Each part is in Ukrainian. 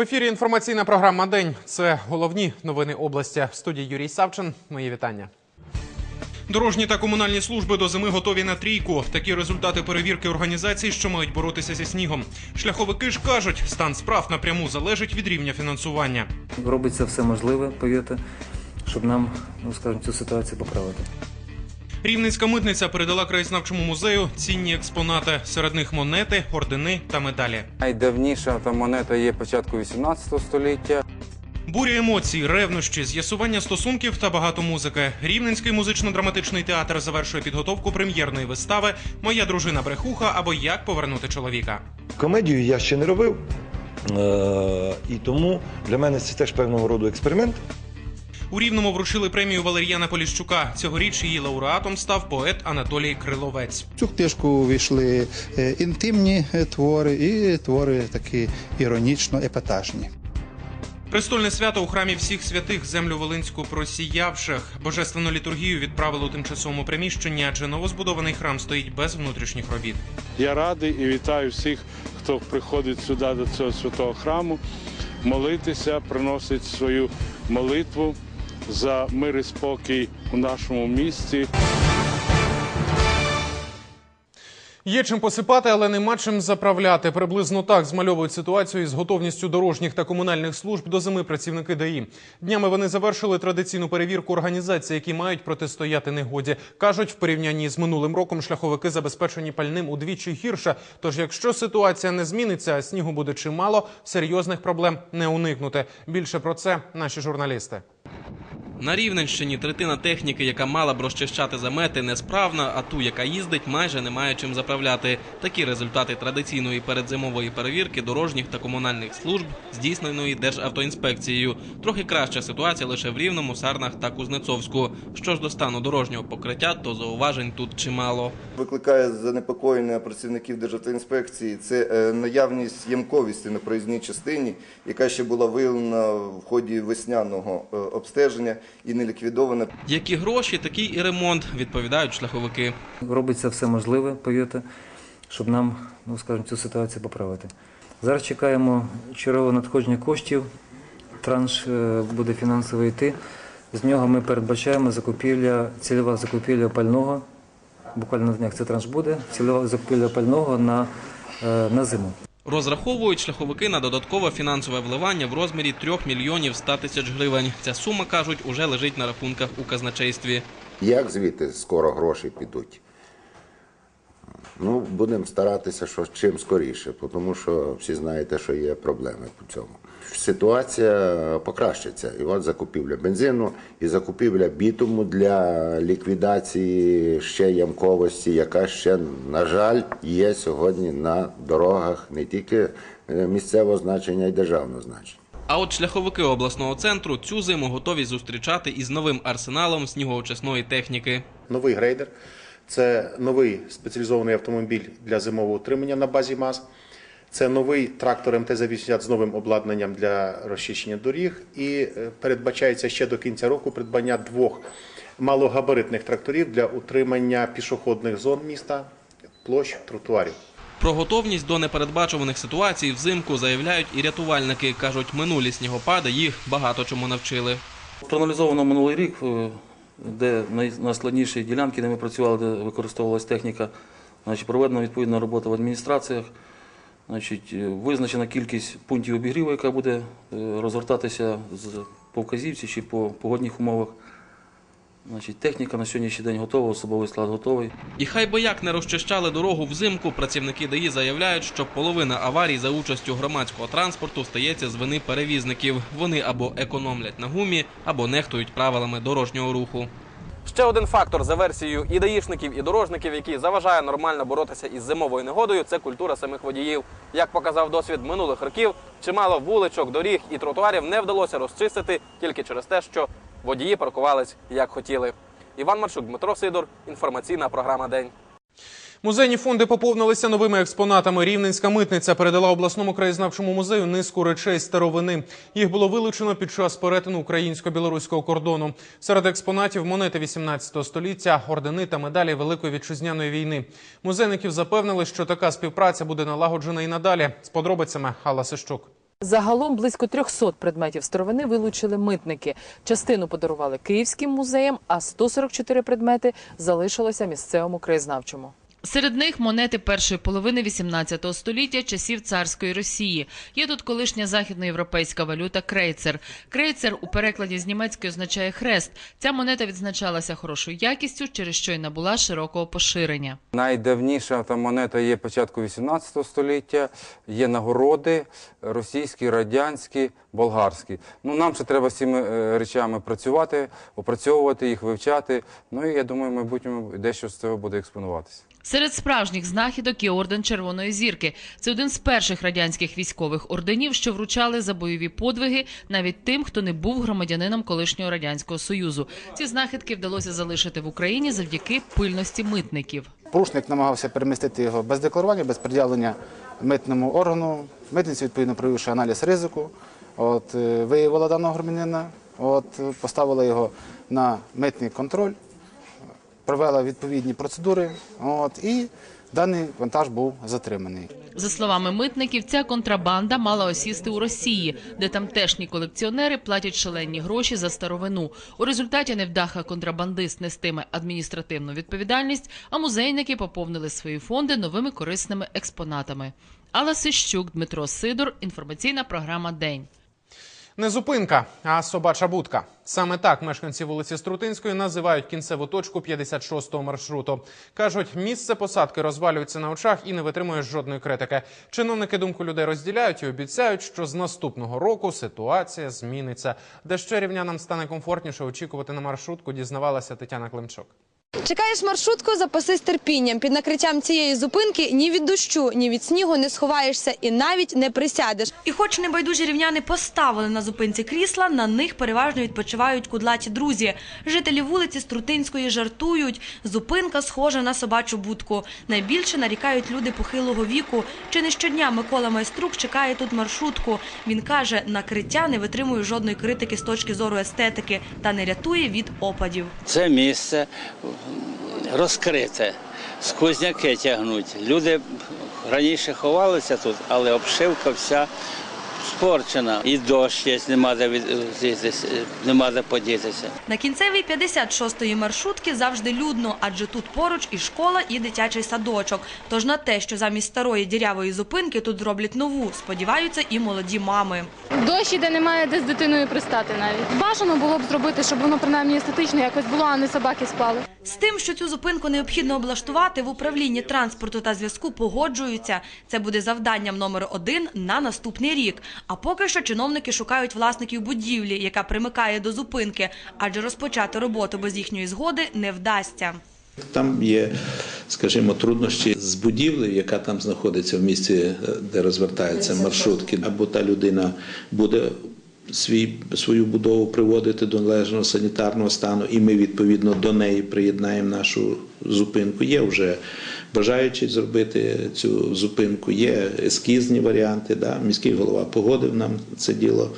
В ефірі інформаційна програма День. Це головні новини області. В студії Юрій Савчин. Мої вітання. Дорожні та комунальні служби до зими готові на трійку. Такі результати перевірки організацій, що мають боротися зі снігом. Шляховики ж кажуть, стан справ напряму залежить від рівня фінансування. Робиться все можливе, повірте, щоб нам, ну скажімо, цю ситуацію поправити. Рівненська митниця передала краєзнавчому музею цінні експонати. Серед них монети, ордени та медалі. Найдавніша та монета є початку 18 століття. Буря емоцій, ревнощі, з'ясування стосунків та багато музики. Рівненський музично-драматичний театр завершує підготовку прем'єрної вистави Моя дружина брехуха або Як повернути чоловіка. Комедію я ще не робив, е- і тому для мене це теж певного роду експеримент. У Рівному вручили премію Валеріяна Поліщука. Цьогоріч її лауреатом став поет Анатолій Криловець. Цю книжку увійшли е, інтимні е, твори і твори такі іронічно епатажні. Престольне свято у храмі всіх святих землю Волинську просіявших. Божественну літургію відправили у тимчасовому приміщенні, адже новозбудований храм стоїть без внутрішніх робіт. Я радий і вітаю всіх, хто приходить сюди до цього святого храму, молитися, приносить свою молитву за мир і спокій у нашому місті. Є чим посипати, але нема чим заправляти. Приблизно так змальовують ситуацію із готовністю дорожніх та комунальних служб до зими працівники ДАІ. Днями вони завершили традиційну перевірку організацій, які мають протистояти негоді. кажуть, в порівнянні з минулим роком шляховики забезпечені пальним удвічі гірше. Тож, якщо ситуація не зміниться, а снігу буде чимало, серйозних проблем не уникнути. Більше про це наші журналісти. На Рівненщині третина техніки, яка мала б розчищати замети, несправна, а ту, яка їздить, майже немає чим заправляти. Такі результати традиційної передзимової перевірки дорожніх та комунальних служб, здійсненої Державтоінспекцією. Трохи краща ситуація лише в Рівному, Сарнах та Кузнецовську. Що ж до стану дорожнього покриття, то зауважень тут чимало. Викликає занепокоєння працівників Державтоінспекції це е, наявність ямковості на проїзній частині, яка ще була виявлена в ході весняного е, обстеження і не ліквідована. Які гроші, такий і ремонт, відповідають шляховики. Робиться все можливе, повірте, щоб нам, ну скажімо, цю ситуацію поправити. Зараз чекаємо чергове надходження коштів. Транш е, буде фінансово йти. З нього ми передбачаємо закупівля, цільова закупівля пального. Буквально на днях цей транш буде. Цільова закупівля пального на, е, на зиму. Розраховують шляховики на додаткове фінансове вливання в розмірі 3 мільйонів 100 тисяч гривень. Ця сума, кажуть, уже лежить на рахунках у казначействі. Як звідти скоро гроші підуть? Ну, будемо старатися, що чим скоріше, тому що всі знаєте, що є проблеми по цьому. Ситуація покращиться. І от закупівля бензину і закупівля бітуму для ліквідації ще ямковості, яка ще, на жаль, є сьогодні на дорогах не тільки е, місцевого значення, а й державного значення. А от шляховики обласного центру цю зиму готові зустрічати із новим арсеналом снігоочисної техніки. новий грейдер. Це новий спеціалізований автомобіль для зимового утримання на базі МАЗ. Це новий трактор МТЗ-80 з новим обладнанням для розчищення доріг. І е, передбачається ще до кінця року придбання двох малогабаритних тракторів для утримання пішохідних зон міста, площ, тротуарів. Про готовність до непередбачуваних ситуацій взимку заявляють і рятувальники. кажуть, минулі снігопади їх багато чому навчили. Проаналізовано минулий рік, е, де найскладніші ділянки, де ми працювали, де використовувалась техніка, проведена відповідна робота в адміністраціях. Е, визначена кількість пунктів обігріву, яка буде е, розгортатися по вказівці чи по погодних умовах. Значить, техніка на сьогоднішній день готова, особовий склад готовий. І хай би як не розчищали дорогу взимку, працівники ДАІ заявляють, що половина аварій за участю громадського транспорту стається з вини перевізників. Вони або економлять на гумі, або нехтують правилами дорожнього руху. Ще один фактор за версією і даїшників, і дорожників, який заважає нормально боротися із зимовою негодою, це культура самих водіїв. Як показав досвід минулих років, чимало вуличок, доріг і тротуарів не вдалося розчистити тільки через те, що водії паркувались як хотіли. Іван Маршук, Дмитро Сидор, інформаційна програма День. Музейні фонди поповнилися новими експонатами. Рівненська митниця передала обласному краєзнавчому музею низку речей старовини. Їх було вилучено під час перетину українсько-білоруського кордону. Серед експонатів монети 18 століття, ордени та медалі Великої вітчизняної війни. Музейників запевнили, що така співпраця буде налагоджена і надалі. З подробицями Алла Сищук. Загалом близько 300 предметів старовини вилучили митники. Частину подарували київським музеям, а 144 предмети залишилося місцевому краєзнавчому. Серед них монети першої половини 18 століття часів царської Росії. Є тут колишня західноєвропейська валюта крейцер. Крейцер у перекладі з німецької означає хрест. Ця монета відзначалася хорошою якістю, через що й набула широкого поширення. Найдавніша та монета є початку 18 століття, є нагороди російські, радянські, болгарські. Ну, нам ще треба з цими е, речами працювати, опрацьовувати їх, вивчати. Ну і я думаю, майбутньому дещо з цього буде експонуватися. Серед справжніх знахідок є орден Червоної зірки. Це один з перших радянських військових орденів, що вручали за бойові подвиги навіть тим, хто не був громадянином колишнього радянського союзу. Ці знахідки вдалося залишити в Україні завдяки пильності митників. Порушник намагався перемістити його без декларування, без пред'явлення митному органу. Митниця, відповідно, провівши аналіз ризику, от, е, виявила даного громадянина, от, е, поставила його на митний контроль, провела відповідні процедури, от, і даний вантаж був затриманий. За словами митників, ця контрабанда мала осісти у Росії, де тамтешні колекціонери платять шалені гроші за старовину. У результаті невдаха контрабандист нестиме адміністративну відповідальність, а музейники поповнили свої фонди новими корисними експонатами. Алла Сищук, Дмитро Сидор. Інформаційна програма День. Не зупинка, а собача будка. Саме так мешканці вулиці Струтинської називають кінцеву точку 56-го маршруту. Кажуть, місце посадки розвалюється на очах і не витримує жодної критики. Чиновники думку людей розділяють і обіцяють, що з наступного року ситуація зміниться. Де ще рівнянам стане комфортніше очікувати на маршрутку, дізнавалася Тетяна Климчук. Чекаєш маршрутку, запасись терпінням. Під накриттям цієї зупинки ні від дощу, ні від снігу не сховаєшся і навіть не присядеш. І хоч небайдужі рівняни поставили на зупинці крісла, на них переважно відпочивають кудлаті друзі. Жителі вулиці Струтинської жартують. Зупинка схожа на собачу будку. Найбільше нарікають люди похилого віку. Чи не щодня Микола Майструк чекає тут маршрутку. Він каже, накриття не витримує жодної критики з точки зору естетики та не рятує від опадів. Це місце розкрите, сквозняки тягнуть. Люди раніше ховалися тут, але обшивка вся спорчена. І дощ є, нема де, від- нема де подітися. На кінцевій 56-ї маршрутки завжди людно, адже тут поруч і школа, і дитячий садочок. Тож на те, що замість старої дірявої зупинки тут зроблять нову, сподіваються і молоді мами. Дощ іде, немає де з дитиною пристати навіть. Бажано було б зробити, щоб воно принаймні естетично якось було, а не собаки спали. З тим, що цю зупинку необхідно облаштувати, в управлінні транспорту та зв'язку погоджуються. Це буде завданням номер один на наступний рік. А поки що чиновники шукають власників будівлі, яка примикає до зупинки, адже розпочати роботу без їхньої згоди не вдасться. Там є, скажімо, труднощі з будівлею, яка там знаходиться в місці, е, де розвертаються маршрутки, або та людина буде свій, свою будову приводити до належного санітарного стану, і ми відповідно до неї приєднаємо нашу зупинку. Є вже бажаючі зробити цю зупинку, є ескізні варіанти. Да? Міський голова погодив нам це діло.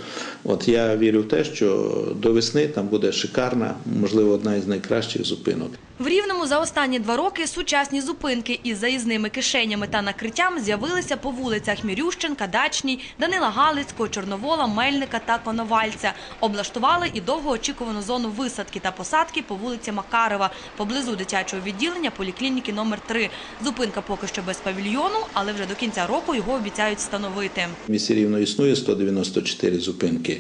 От я вірю в те, що до весни там буде шикарна, можливо, одна із найкращих зупинок. В Рівному за останні два роки сучасні зупинки із заїзними кишенями та накриттям з'явилися по вулицях Мірющенка, Дачній, Данила Галицького, Чорновола, Мельника та Коновальця. Облаштували і довгоочікувану зону висадки та посадки по вулиці Макарова, поблизу дитячого відділення поліклініки номер 3 Зупинка поки що без павільйону, але вже до кінця року його обіцяють встановити. В місті рівно існує 194 зупинки.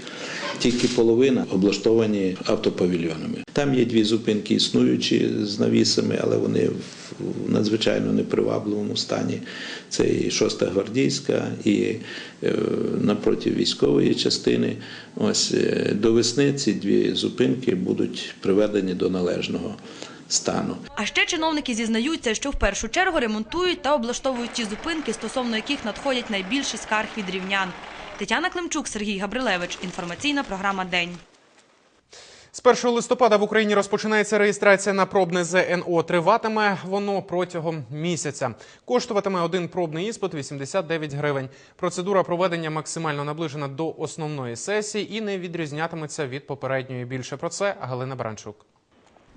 Тільки половина облаштовані автопавільйонами. Там є дві зупинки існуючі з навісами, але вони в надзвичайно непривабливому стані. Це і 6 гвардійська, і е, напроти військової частини. Ось е, до весни ці дві зупинки будуть приведені до належного стану. А ще чиновники зізнаються, що в першу чергу ремонтують та облаштовують ті зупинки, стосовно яких надходять найбільше скарг від рівнян. Тетяна Климчук, Сергій Габрилевич. Інформаційна програма День. З 1 листопада в Україні розпочинається реєстрація на пробне ЗНО. Триватиме воно протягом місяця. Коштуватиме один пробний іспит 89 гривень. Процедура проведення максимально наближена до основної сесії і не відрізнятиметься від попередньої. Більше про це Галина Бранчук.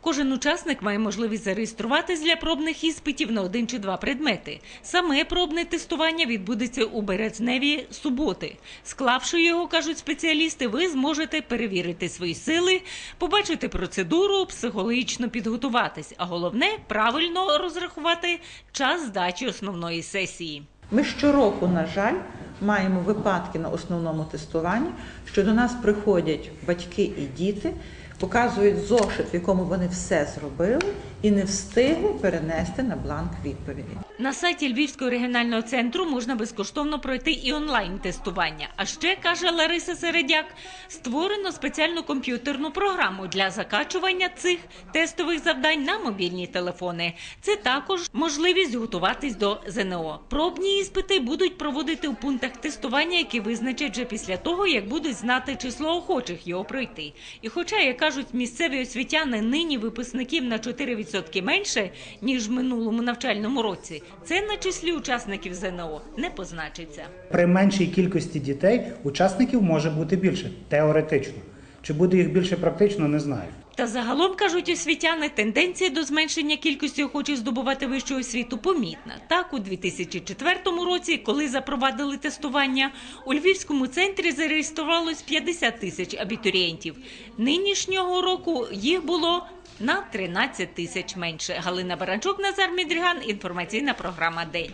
Кожен учасник має можливість зареєструватись для пробних іспитів на один чи два предмети. Саме пробне тестування відбудеться у березневі суботи. Склавши його, кажуть спеціалісти, ви зможете перевірити свої сили, побачити процедуру, психологічно підготуватись, а головне правильно розрахувати час здачі основної сесії. Ми щороку, на жаль, маємо випадки на основному тестуванні, що до нас приходять батьки і діти, показують зошит, в якому вони все зробили, і не встигли перенести на бланк відповіді. На сайті Львівського регіонального центру можна безкоштовно пройти і онлайн-тестування. А ще, каже Лариса Середяк, створено спеціальну комп'ютерну програму для закачування цих тестових завдань на мобільні телефони. Це також можливість готуватись до ЗНО. Пробні іспити будуть проводити у пунктах тестування, які визначать вже після того, як будуть знати число охочих його пройти. І хоча, як кажуть місцеві освітяни, нині випускників на 4% менше, ніж в минулому навчальному році, це на числі учасників ЗНО не позначиться. При меншій кількості дітей учасників може бути більше теоретично. Чи буде їх більше практично, не знаю. Та загалом кажуть освітяни, тенденція до зменшення кількості охочих здобувати вищу освіту помітна. Так, у 2004 році, коли запровадили тестування, у Львівському центрі зареєструвалось 50 тисяч абітурієнтів. Нинішнього року їх було на 13 тисяч менше. Галина Баранчук, Назар Мідріган. Інформаційна програма День.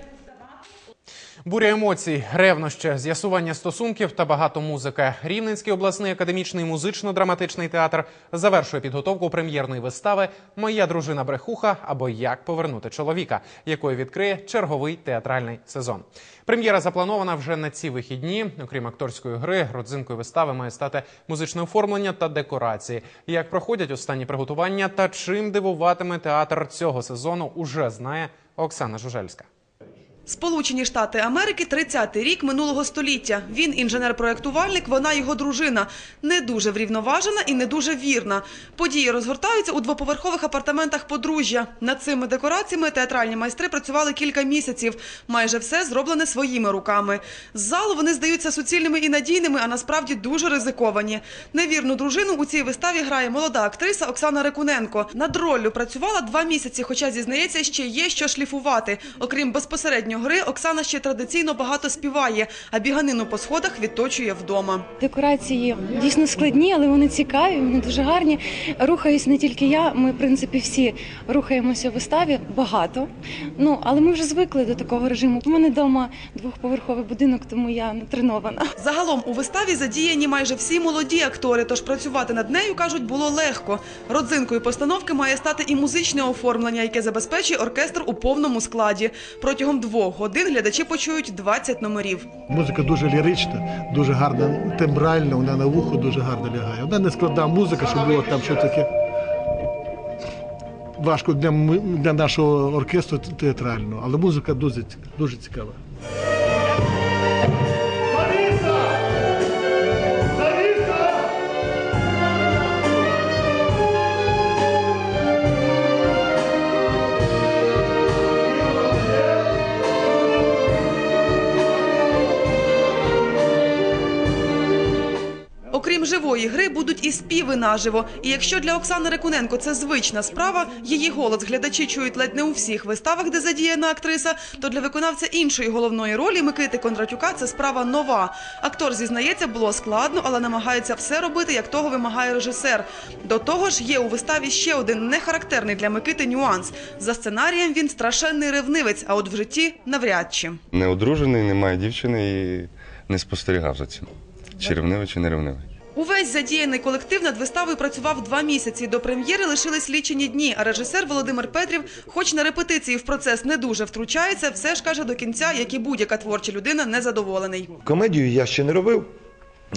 Буря емоцій, ревнощі, з'ясування стосунків та багато музики. Рівненський обласний академічний музично-драматичний театр завершує підготовку прем'єрної вистави Моя дружина брехуха або Як повернути чоловіка, якою відкриє черговий театральний сезон. Прем'єра запланована вже на ці вихідні. Окрім акторської гри, родзинкою вистави має стати музичне оформлення та декорації. Як проходять останні приготування та чим дивуватиме театр цього сезону, уже знає Оксана Жужельська. Сполучені Штати Америки, 30-й рік минулого століття. Він інженер-проєктувальник, вона його дружина. Не дуже врівноважена і не дуже вірна. Події розгортаються у двоповерхових апартаментах подружжя. Над цими декораціями театральні майстри працювали кілька місяців. Майже все зроблене своїми руками. З залу вони здаються суцільними і надійними, а насправді дуже ризиковані. Невірну дружину у цій виставі грає молода актриса Оксана Рекуненко. Над роллю працювала два місяці, хоча зізнається, ще є що шліфувати. Окрім безпосередньо гри, Оксана ще традиційно багато співає, а біганину по сходах відточує вдома. Декорації дійсно складні, але вони цікаві, вони дуже гарні. Рухаюсь не тільки я, ми, в принципі, всі рухаємося в виставі багато. Ну, але ми вже звикли до такого режиму. У мене вдома двохповерховий будинок, тому я натренована. Загалом у виставі задіяні майже всі молоді актори, тож працювати над нею, кажуть, було легко. Родзинкою постановки має стати і музичне оформлення, яке забезпечує оркестр у повному складі. Протягом двох годин глядачі почують 20 номерів. Музика дуже лірична, дуже гарна, тембральна, вона на вухо дуже гарно лягає. Вона не складна музика, щоб було там що таке. Важко для, для нашого оркестру театрального, але музика дуже, дуже цікава. І співи наживо. І якщо для Оксани Рекуненко це звична справа, її голос глядачі чують ледь не у всіх виставах, де задіяна актриса, то для виконавця іншої головної ролі Микити Кондратюка це справа нова. Актор зізнається, було складно, але намагається все робити, як того вимагає режисер. До того ж, є у виставі ще один нехарактерний для Микити нюанс. За сценарієм він страшенний ревнивець, а от в житті навряд чи. Не одружений, немає дівчини і не спостерігав за цим. Чи ревнивий, чи не ревнивий. Увесь задіяний колектив над виставою працював два місяці. До прем'єри лишились лічені дні. А режисер Володимир Петрів, хоч на репетиції в процес не дуже втручається, все ж каже до кінця, як і будь-яка творча людина, незадоволений. Комедію я ще не робив,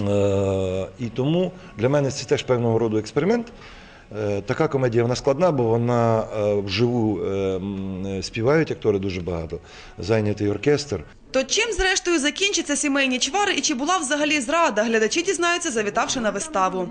е, і тому для мене це теж певного роду експеримент. Е, Така комедія вона складна, бо вона е, вживу е, співають актори дуже багато, зайнятий оркестр. То чим зрештою закінчаться сімейні чвари і чи була взагалі зрада? Глядачі дізнаються, завітавши на виставу.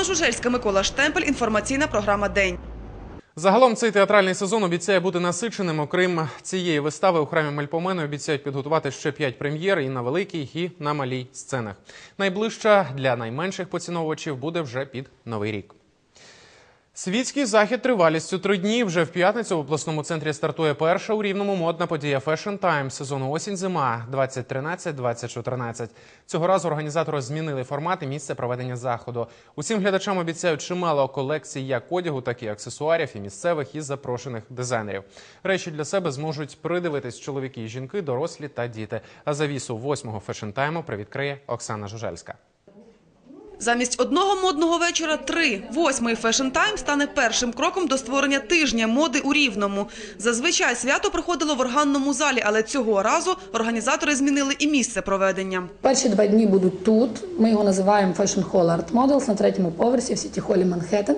Оксана Жужельська, Микола Штемпель. Інформаційна програма День. Загалом цей театральний сезон обіцяє бути насиченим. Окрім цієї вистави у храмі Мельпомени обіцяють підготувати ще п'ять прем'єр і на великій, і на малій сценах. Найближча для найменших поціновувачів буде вже під новий рік. Світський захід тривалістю три дні. Вже в п'ятницю в обласному центрі стартує перша у рівному модна подія Fashion Time сезону осінь-зима 2013-2014. Цього разу організатори змінили формат і місце проведення заходу. Усім глядачам обіцяють чимало колекцій як одягу, так і аксесуарів, і місцевих і запрошених дизайнерів. Речі для себе зможуть придивитись чоловіки і жінки, дорослі та діти. А завісу восьмого Fashion Time привідкриє Оксана Жужельська. Замість одного модного вечора три. Восьмий «Фешн Тайм» стане першим кроком до створення тижня моди у Рівному. Зазвичай свято проходило в органному залі, але цього разу організатори змінили і місце проведення. Перші два дні будуть тут. Ми його називаємо «Фешн Хол Арт Моделс» на третьому поверсі в Сіті Холі Манхеттен.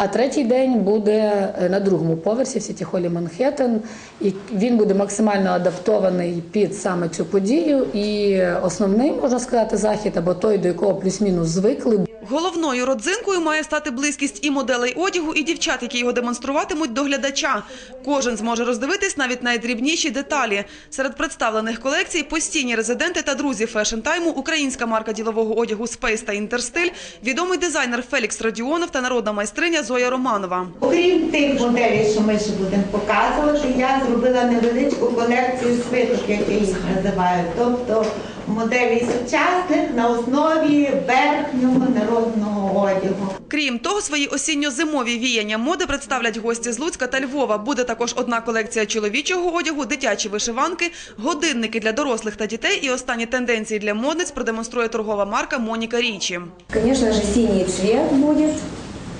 А третій день буде е, на другому поверсі в Сіті Холі Манхеттен. І він буде максимально адаптований під саме цю подію. І основний, можна сказати, захід або той, до якого плюс-мінус звикли, Головною родзинкою має стати близькість і моделей одягу, і дівчат, які його демонструватимуть до глядача. Кожен зможе роздивитись навіть найдрібніші деталі. Серед представлених колекцій постійні резиденти та друзі Fashion Time, українська марка ділового одягу Space та Інтерстиль, відомий дизайнер Фелікс Радіонов та народна майстриня Зоя Романова. Окрім тих моделей, що ми ще будемо показувати, я зробила невеличку колекцію свиток, як я їх називаю. Тобто моделі сучасних на основі верхнього народного одягу. Крім того, свої осінньо-зимові віяння моди представлять гості з Луцька та Львова. Буде також одна колекція чоловічого одягу, дитячі вишиванки, годинники для дорослих та дітей і останні тенденції для модниць продемонструє торгова марка Моніка Річі. Конечно же, синий цвет будет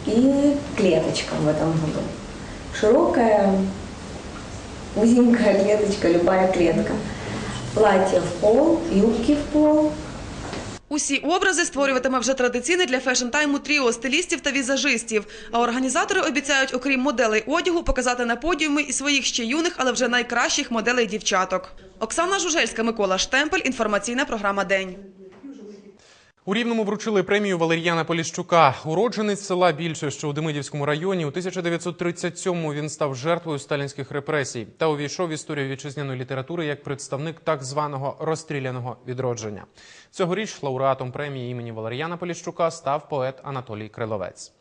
и клеточка в этом году. Широкая, узенькая клеточка, любая клетка. Платье в пол, юбки в пол. Усі образи створюватиме вже традиційне для фешн-тайму тріо стилістів та візажистів. А організатори обіцяють, окрім моделей одягу, показати на подіумі і своїх ще юних, але вже найкращих моделей дівчаток. Оксана Жужельська, Микола Штемпель. Інформаційна програма День. У Рівному вручили премію Валер'яна Поліщука. Уродженець села Більше, що у Демидівському районі. У 1937-му він став жертвою сталінських репресій та увійшов в історію вітчизняної літератури як представник так званого розстріляного відродження. Цьогоріч лауреатом премії імені Валер'яна Поліщука став поет Анатолій Криловець.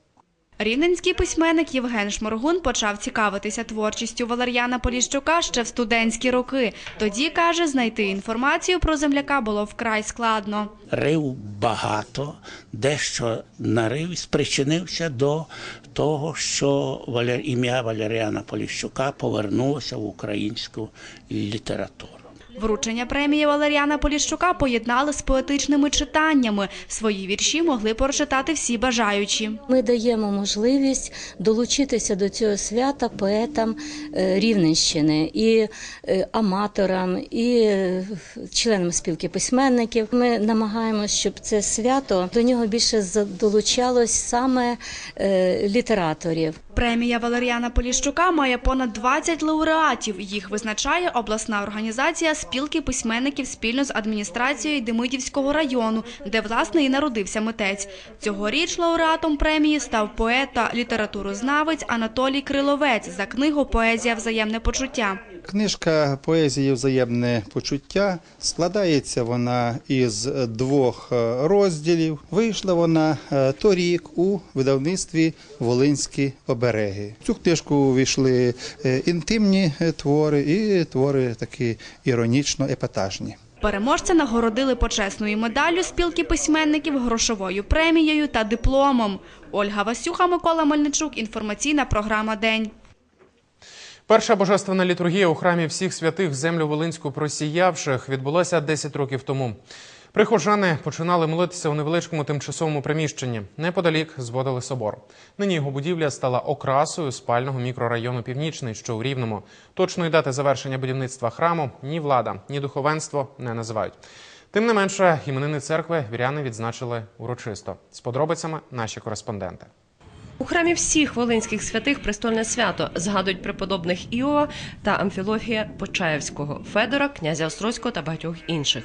Рівненський письменник Євген Шморгун почав цікавитися творчістю Валер'яна Поліщука ще в студентські роки. Тоді, каже, знайти інформацію про земляка було вкрай складно. Рив багато, дещо нарив спричинився до того, що ім'я Валеріана Поліщука повернулося в українську літературу. Вручення премії Валеріана Поліщука поєднали з поетичними читаннями. Свої вірші могли прочитати всі бажаючі. Ми даємо можливість долучитися до цього свята поетам е, Рівненщини і е, аматорам, і е, членам спілки письменників. Ми намагаємося, щоб це свято до нього більше долучалось саме літераторів. Премія Валеріана Поліщука має понад 20 лауреатів. Їх визначає обласна організація спілки письменників спільно з адміністрацією Демидівського району, де власне і народився митець. Цьогоріч лауреатом премії став поет та літературознавець Анатолій Криловець за книгу Поезія взаємне почуття. Книжка поезії Взаємне почуття складається вона із двох е, розділів. Вийшла вона е, торік у видавництві Волинські обереги. В цю книжку увійшли е, інтимні твори і твори такі іронічно-епатажні. Переможця нагородили почесною медаллю спілки письменників, грошовою премією та дипломом. Ольга Васюха, Микола Мельничук. Інформаційна програма День. Перша божественна літургія у храмі всіх святих землю Волинську просіявших відбулася 10 років тому. Прихожани починали молитися у невеличкому тимчасовому приміщенні. Неподалік зводили собор. Нині його будівля стала окрасою спального мікрорайону Північний, що у Рівному. Точної дати завершення будівництва храму ні влада, ні духовенство не називають. Тим не менше, іменини церкви віряни відзначили урочисто. З подробицями наші кореспонденти. У храмі всіх волинських святих престольне свято згадують преподобних Іова та Амфілофія Почаєвського, Федора, князя Острозького та багатьох інших.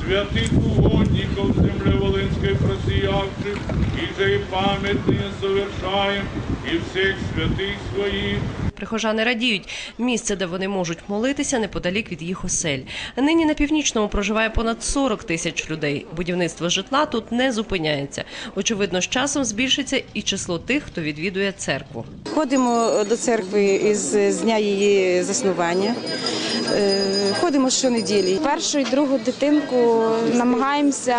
Святий угодників земле Вселенской просиявших, и же и памятные совершаем, и всех святых своих, Прихожани радіють. Місце, де вони можуть молитися, неподалік від їх осель. Нині на північному проживає понад 40 тисяч людей. Будівництво житла тут не зупиняється. Очевидно, з часом збільшиться і число тих, хто відвідує церкву. Ходимо до церкви із з дня її заснування. Е, Ходимо щонеділі. Першу і другу дитинку намагаємося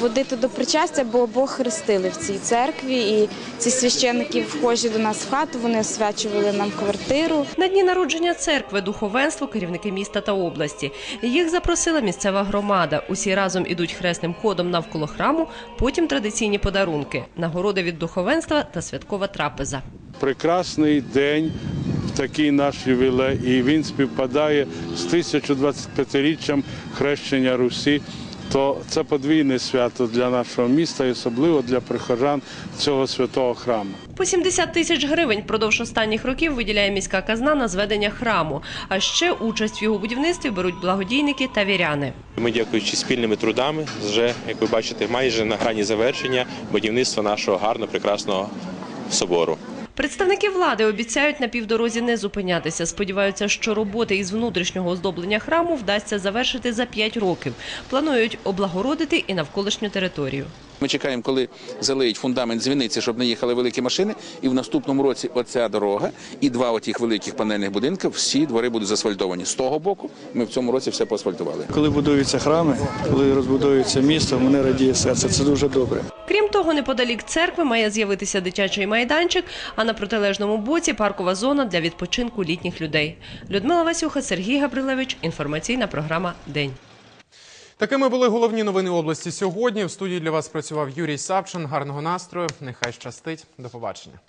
водити до причастя, бо Бог хрестили в цій церкві, і ці священники вхожі до нас в хату, вони освячували нам квартиру. На дні народження церкви духовенство, керівники міста та області. Їх запросила місцева громада. Усі разом ідуть хресним ходом навколо храму. Потім традиційні подарунки, нагороди від духовенства та святкова трапеза. прекрасний день, такий наш ювілей, і він співпадає з 1025-річчям хрещення Русі. То це подвійне свято для нашого міста і особливо для прихожан цього святого храму. По 70 тисяч гривень впродовж останніх років виділяє міська казна на зведення храму. А ще участь в його будівництві беруть благодійники та віряни. Ми, дякуючи спільними трудами, вже як ви бачите, майже на грані завершення будівництва нашого гарного прекрасного собору. Представники влади обіцяють на півдорозі не зупинятися. Сподіваються, що роботи із внутрішнього оздоблення храму вдасться завершити за 5 років. Планують облагородити і навколишню територію. Ми чекаємо, коли залиють фундамент дзвіниці, щоб не їхали великі машини. І в наступному році оця дорога і два отіх великих панельних будинки, всі двори будуть заасфальтовані. З того боку ми в цьому році все поасфальтували. Коли будуються храми, коли розбудовується місто, мене радіє серце. Це дуже добре. Крім того, неподалік церкви має з'явитися дитячий майданчик, а на протилежному боці паркова зона для відпочинку літніх людей. Людмила Васюха, Сергій Габрилевич. Інформаційна програма День. Такими були головні новини області сьогодні. В студії для вас працював Юрій Савчин. Гарного настрою. Нехай щастить. До побачення.